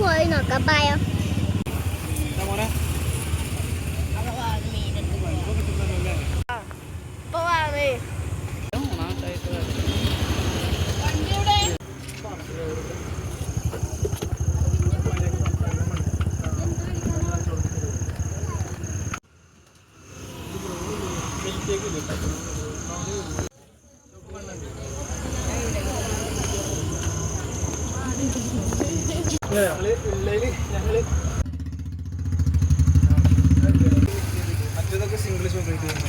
പോയി നോക്കാം. പായോ മറ്റേതൊക്കെ സിംഗിൾ ചോക്ലേറ്റ്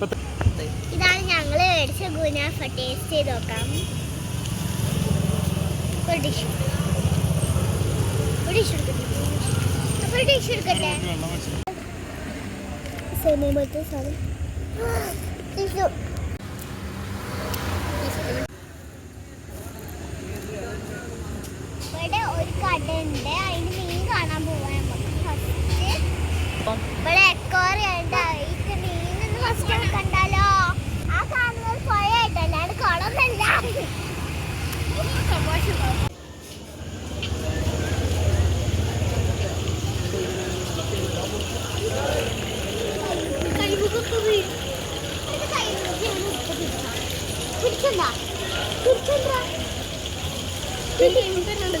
ഇതാണ് ഞങ്ങൾ മേടിച്ച ഗുനാഫ ടേസ്റ്റ് ചെയ്ത് നോക്കാം. ഒരു ഡിഷ് ഒരു ഡിഷ് എടുക്കട്ടെ അപ്പൊ ഒരു ഡിഷ് എടുക്കട്ടെ? സേമിയ പോലത്തെ സാധനം. ടിഷ്യൂ ഇവിടെ ഒരു കടയുണ്ട്. അതിന് മീൻ കാണാൻ പോവാൻ ഫസ്റ്റ് ഇവിടെ ഫസ്റ്റ് കണ്ടാലോ? ആ കാണുന്നത് പുഴയായിട്ടല്ല അത് കുളമല്ല പിടിച്ചണ്ട. പിടിച്ചണ്ട. ഞാനിവിടെ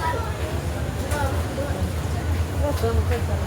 どのくらいかな